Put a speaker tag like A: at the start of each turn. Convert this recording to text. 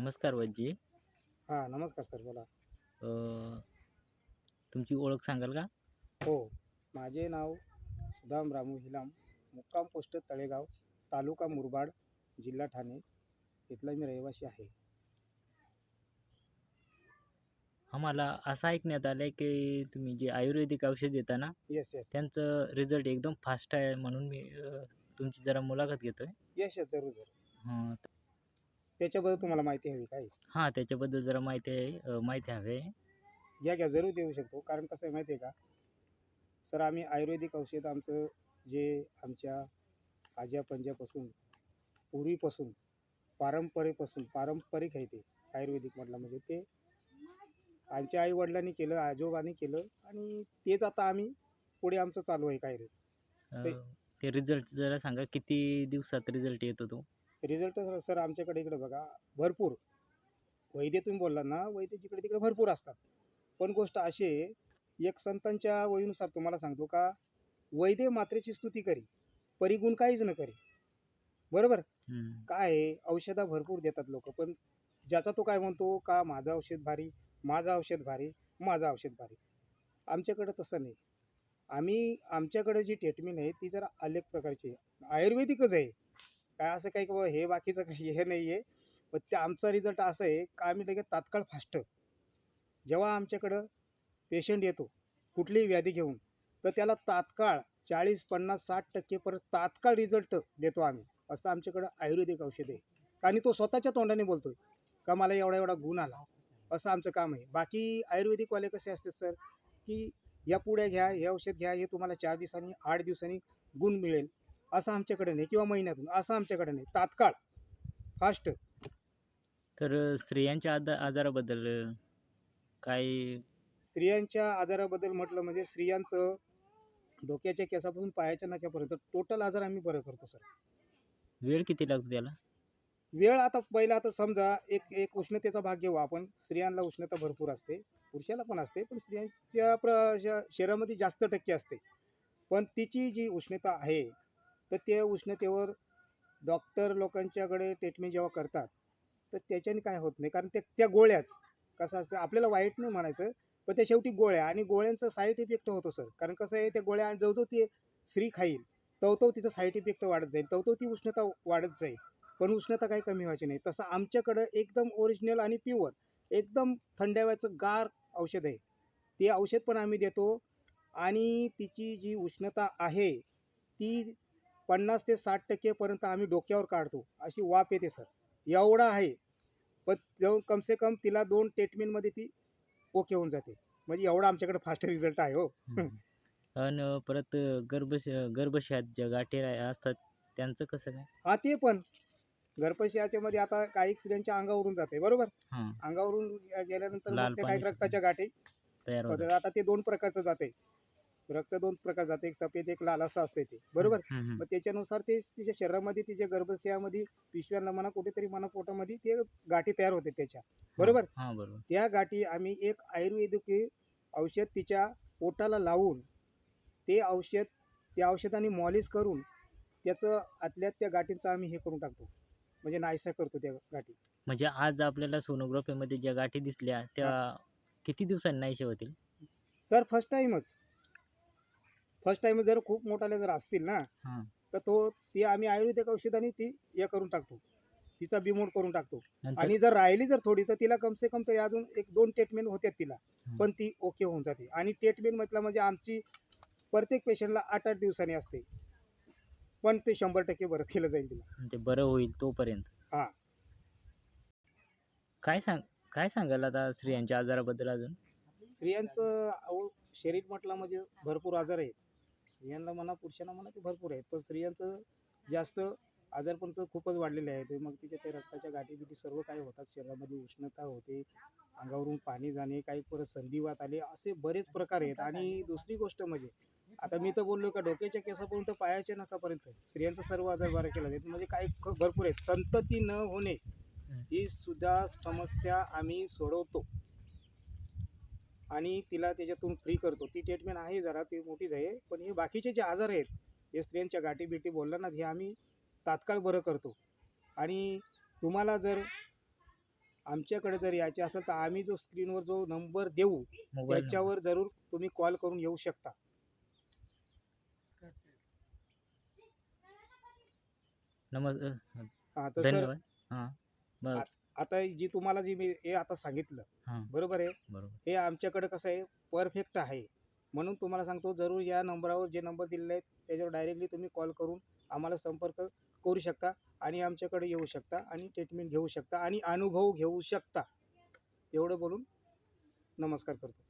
A: नमस्कार वैद्यजी.
B: हां नमस्कार सर बोला.
A: अ, तुमची ओळख सांगाल का?
B: हो माझे नाव सुदाम रामू हिलाम मुक्काम पोस्ट तळेगाव तालुका मुरबाड जिल्हा ठाणे. इथला मी रहिवासी आहे.
A: आम्हाला असं ऐकण्यात आलं आहे की तुम्ही जे आयुर्वेदिक औषध देता ना
B: येस येस
A: त्यांचं रिझल्ट एकदम फास्ट आहे म्हणून मी अ, तुमची जरा मुलाखत घेतो आहे
B: येस येस जरूर. जरूर त्याच्याबद्दल तुम्हाला माहिती हवी काय
A: हां? त्याच्याबद्दल जरा माहिती आहे अ, माहिती हवी. आहे
B: घ्या घ्या जरूर देऊ शकतो. कारण कसं आहे माहिती आहे का? सर आम्ही आयुर्वेदिक औषध आमचं जे आमच्या आज्या पंजापासून पूर्वीपासून पारंपरेपासून पारंपरिक आहे ते आयुर्वेदिक म्हटलं म्हणजे ते आमच्या आई वडिलांनी केलं आजोबांनी केलं आणि तेच आता आम्ही पुढे आमचं चालू आहे काय रे?
A: अ,
B: ते-
A: ते रिझल्ट जरा सांगा किती दिवसात रिझल्ट येतो तो?
B: रिझल्ट सर आमच्याकडे इकडे बघा भरपूर. वैद्य तुम्ही बोलला ना वैद्य जिकडे तिकडे भरपूर असतात. पण गोष्ट अशी आहे एक संतांच्या वयीनुसार तुम्हाला सांगतो का वैद्य मात्रेची स्तुती करी परिगुण काहीच न करी. बरोबर. काय आहे औषधं भरपूर देतात लोक पण ज्याचा तो काय म्हणतो का माझं औषध भारी माझं औषध भारी माझं औषध भारी. आमच्याकडं तसं नाही. आम्ही आमच्याकडे जी ट्रीटमेंट आहे ती जरा अलग प्रकारची आहे. आयुर्वेदिकच आहे. काय असं काही की बाबा हे बाकीचं काही हे नाही आहे पण ते आमचा रिझल्ट असं आहे का आम्ही लगेच तात्काळ फास्ट जेव्हा आमच्याकडं पेशंट येतो कुठलीही व्याधी घेऊन तर त्याला तात्काळ चाळीस पन्नास साठ टक्केपर्यंत तात्काळ रिझल्ट देतो आम्ही. असं आमच्याकडं आयुर्वेदिक औषध आहे. आणि तो स्वतःच्या तोंडाने बोलतोय का मला एवढा एवढा गुण आला. असं आमचं काम आहे. बाकी आयुर्वेदिकवाले कसे असते सर की या पुढे घ्या हे औषध घ्या हे तुम्हाला चार दिवसांनी आठ दिवसांनी गुण मिळेल. असं आमच्याकडे नाही किंवा महिन्यातून असं आमच्याकडे नाही. तात्काळ. फास्ट.
A: तर स्त्रियांच्या आजा आजाराबद्दल काय?
B: स्त्रियांच्या आजाराबद्दल म्हटलं म्हणजे स्त्रियांचं डोक्याच्या केसापासून पायाच्या नख्यापर्यंत टोटल आजार आम्ही बरं करतो सर.
A: वेळ किती लागतो त्याला?
B: वेळ आता पहिला आता समजा एक एक उष्णतेचा भाग घेऊ आपण. स्त्रियांना उष्णता भरपूर असते. पुरुषाला पण असते पण स्त्रियांच्या प्र शरीरामध्ये जास्त टक्के असते. पण तिची जी उष्णता आहे तर ते उष्णतेवर डॉक्टर लोकांच्याकडे ट्रीटमेंट जेव्हा करतात तर त्याच्याने काय होत नाही? कारण ते त्या गोळ्याच कसं असतं आपल्याला वाईट नाही म्हणायचं पण त्या शेवटी गोळ्या आणि गोळ्यांचा साईड इफेक्ट होतो सर कारण कसं आहे त्या गोळ्या जवळजवळ ती स्त्री खाईल तवतव तिचं साईड इफेक्ट वाढत जाईल तवतव ती उष्णता वाढत जाईल. पण उष्णता काही कमी व्हायची नाही. तसं आमच्याकडं एकदम ओरिजिनल आणि प्युअर एकदम थंडाव्याचं गार औषध आहे. ते औषध पण आम्ही देतो आणि तिची जी उष्णता आहे ती पन्नास ते साठ टक्केपर्यंत आम्ही डोक्यावर काढतो. अशी वाफ येते सर. एवढा आहे. पण जेव्हा कमसे कम तिला दोन ट्रीटमेंटमध्ये ती ओके होऊन जाते. म्हणजे एवढा आमच्याकडे फास्ट रिझल्ट आहे हो.
A: आणि परत गर्भश गर्भशयात ज्या गाठी रा- असतात त्यांचं कसं काय?
B: हा ते पण. गर्भशयाच्या मध्ये आता काही स्त्रियांच्या अंगावरून जाते बरोबर?
A: हां.
B: अंगावरून गेल्यानंतर
A: लाल पाणी
B: काही रक्ताच्या गाठी
A: तयार होतं
B: होतात. आता ते दोन प्रकारचं जाते. रक्त दोन प्रकार जाते एक सफेद एक लाल असं असते ते. बरोबर. मग त्याच्यानुसार ते तिच्या शरीरामध्ये तिच्या गर्भशयामध्ये पिशव्यांना म्हणा कुठेतरी म्हणा पोटामध्ये ते गाठी तयार होते त्याच्या. बरोबर? त्या गाठी आम्ही एक आयुर्वेदिक औषध तिच्या पोटाला लावून ते औषध त्या औषधाने मॉलिश करून त्याचं आतल्यात त्या गाठींचं आम्ही हे करून टाकतो. म्हणजे नाहीसा करतो त्या गाठी.
A: म्हणजे आज आपल्याला सोनोग्राफीमध्ये ज्या गाठी दिसल्या त्या किती दिवसांनी नाहीशे होतील?
B: सर फर्स्ट टाइमच फर्स्ट टाइम जर खूप मोठाले जर असतील ना
A: हां.
B: तर तो ती आम्ही आयुर्वेदिक औषधाने ती हे करून टाकतो. तिचा बिमोड करून टाकतो.
A: नंतर?
B: आणि जर राहिली जर थोडी तर तिला कमसे कम तरी अजून एक दोन ट्रीटमेंट होत्यात तिला. पण ती ओके होऊन जाते. आणि ट्रीटमेंट म्हटलं म्हणजे आमची प्रत्येक पेशंटला आठ आठ दिवसांनी असते. पण ते शंभर टक्के बरं केलं जाईल तिला.
A: ते बरं होईल तोपर्यंत?
B: हां.
A: काय सांग काय सांगाल आता स्त्रियांच्या आजाराबद्दल अजून?
B: स्त्रियांचं अहो शरीर म्हटलं म्हणजे भरपूर आजार आहेत. स्त्रियांना म्हणा पुरुषांना म्हणा ते भरपूर आहेत. पण स्त्रियांचं जास्त आजारपण तर खूपच वाढलेले आहे ते मग तिच्या ते रक्ताच्या गाठी बिठी सर्व काही होतात. शरीरामध्ये उष्णता होते अंगावरून पाणी जाणे काही परत संधिवात आले असे बरेच प्रकार आहेत. आणि दुसरी गोष्ट म्हणजे आता मी तर बोललो का डोक्याच्या केसापर्यंत पायाच्या नखापर्यंत. स्त्रियांचा सर्व आजार बरा केला जातो म्हणजे काही भरपूर आहेत. संतती न होणे ही सुद्धा समस्या आम्ही सोडवतो. आणि तिला त्याच्यातून फ्री करतो. ती ट्रीटमेंट आहे जरा ती मोठीच आहे. पण हे बाकीचे जे आजार आहेत हे स्त्रियांच्या गाठी बिठी बोलला ना हे आम्ही तात्काळ बरं करतो. आणि तुम्हाला जर आमच्याकडे जर यायचे असेल तर आम्ही जो स्क्रीनवर जो नंबर देऊ त्याच्यावर जरूर तुम्ही कॉल करून येऊ शकता.
A: नमस्
B: हा, तर सर
A: धन्यवाद. हां बरं.
B: आता जी तुम्हाला जी मी हे आता सांगितलं बरोबर आहे? हे आमच्याकडे कसं आहे परफेक्ट आहे. म्हणून तुम्हाला सांगतो जरूर या नंबरावर जे नंबर दिलेले आहेत त्याच्यावर डायरेक्टली तुम्ही कॉल करून आम्हाला संपर्क करू शकता आणि आमच्याकडे येऊ शकता आणि ट्रीटमेंट घेऊ शकता आणि अनुभव घेऊ शकता. एवढं बोलून नमस्कार करतो.